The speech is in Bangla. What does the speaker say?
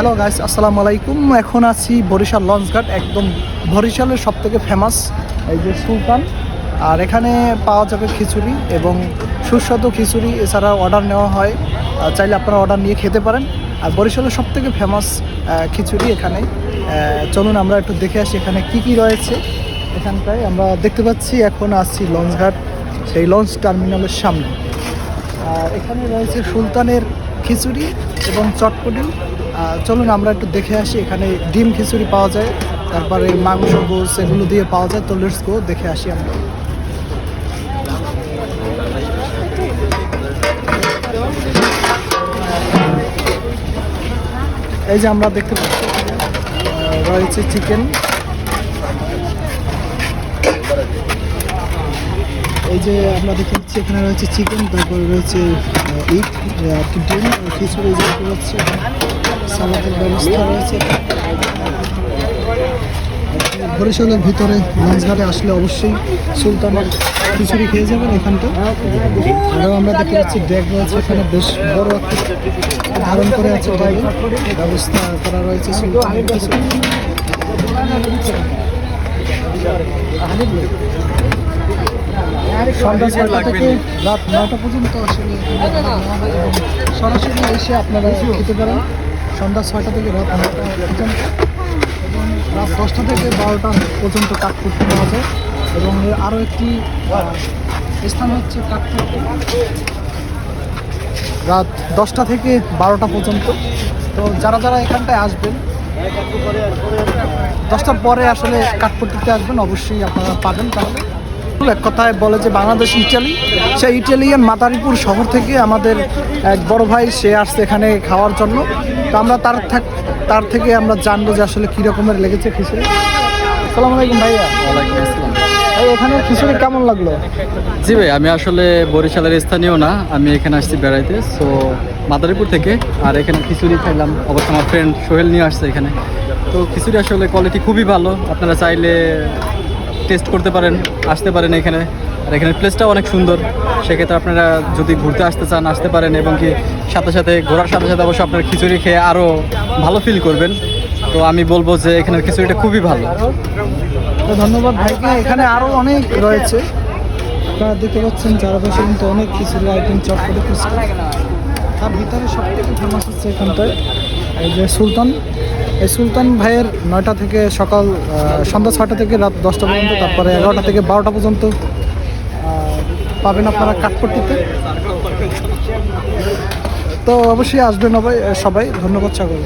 হ্যালো গাইস আসসালামু আলাইকুম এখন আছি বরিশাল লঞ্চঘাট, একদম বরিশালের সব থেকে ফেমাস এই যে সুলতান। আর এখানে পাওয়া যাবে খিচুড়ি এবং সুস্বাদু খিচুড়ি। এছাড়া অর্ডার নেওয়া হয়। চাইলে আপনারা অর্ডার নিয়ে খেতে পারেন। আর বরিশালের সব থেকে ফেমাস খিচুড়ি এখানে। চলুন আমরা একটু দেখে আসি এখানে কি কি রয়েছে। এখানটায় আমরা দেখতে পাচ্ছি, এখন আসছি লঞ্চঘাট, সেই লঞ্চ টার্মিনালের সামনে। আর এখানে রয়েছে সুলতানের খিচুড়ি এবং চটপটি। চলুন আমরা একটু দেখে আসি, এখানে ডিম খিচুড়ি পাওয়া যায়, তারপরে মাংস গোস এগুলো দিয়ে পাওয়া যায়, তো লেটস গো দেখে আসি আমরা। এই যে আমরা দেখতে পাচ্ছি রয়েছে চিকেন এই যে আমরা দেখতে পাচ্ছি, এখানে রয়েছে চিকেন তারপরে রয়েছে ইট ডিম খিচুড়ি যে দেখতে পাচ্ছি। সালাদের ব্যবস্থা রয়েছে। বরিশালের ভিতরে লঞ্চঘাটে আসলে অবশ্যই সুলতানের খিচুড়ি খেয়ে যাবেন এখানটা। আরও আমরা দেখতে পাচ্ছি, ড্যাগ রয়েছে এখানে, বেশ বড় ধারণ করে আছে ব্যবস্থা করা রয়েছে সুলতানের খিচুড়ি। সন্ধ্যা ছয়টা থেকে রাত নয়টা পর্যন্ত আসলে সরাসরি এসে আপনারা খেতে পারেন সন্ধ্যা ছয়টা থেকে রাত নয়টা পর্যন্ত। এবং রাত দশটা থেকে বারোটা পর্যন্ত কাঠপুরটি পাওয়া যায় এবং এর আরও একটি স্থান হচ্ছে রাত দশটা থেকে বারোটা পর্যন্ত। তো যারা যারা এখানটায় আসবেন দশটার পরে আসলে কাঠপট্টিতে আসবেন অবশ্যই আপনারা পাবেন তাহলে। এক কথায় বলে যে বাংলাদেশ ইটালি। সেই ইটালিয়ান মাদারীপুর শহর থেকে আমাদের এক বড় ভাই সে আসছে এখানে খাওয়ার জন্য। তো আমরা তার থাক তার থেকে আমরা জানব যে আসলে কী রকমের লেগেছে খিচুড়ি। আসসালামু আলাইকুম ভাইয়া। ওয়ালাইকুম আসসালাম। ভাই এখানে খিচুড়ি কেমন লাগল? জি ভাই আমি আসলে বরিশালের স্থানীয় না আমি এখানে আসছি বেড়াইতে। সো মাদারীপুর থেকে আর এখানে খিচুড়ি খাইলাম। অবশ্য আমার ফ্রেন্ড সোহেল নিয়ে আসছে এখানে। তো খিচুড়ি আসলে কোয়ালিটি খুবই ভালো। আপনারা চাইলে টেস্ট করতে পারেন, আসতে পারেন এখানে। আর এখানে প্লেসটাও অনেক সুন্দর। সেক্ষেত্রে আপনারা যদি ঘুরতে আসতে চান, আসতে পারেন এবং কি সাথে সাথে, ঘোরার সাথে সাথে অবশ্যই আপনারা খিচুড়ি খেয়ে আরও ভালো ফিল করবেন। তো আমি বলব যে এখানের খিচুড়িটা খুবই ভালো। তো ধন্যবাদ ভাইকে। এখানে আরও অনেক রয়েছে। আপনারা দেখতে পাচ্ছেন চারপাশে কিন্তু অনেক খিচুড়ি আইটেম চট ফুচকা তার ভিতরে সব থেকে ফেমাস হচ্ছে এখানটায়, এই যে সুলতান। এই সুলতান ভাইয়ের নয়টা থেকে সকাল সন্ধ্যা ছটা থেকে রাত দশটা পর্যন্ত, তারপরে এগারোটা থেকে বারোটা পর্যন্ত পাবেন আপনারা কাঠপট্টিতে। তো অবশ্যই আসবেন সবাই সবাই। ধন্যবাদ সকল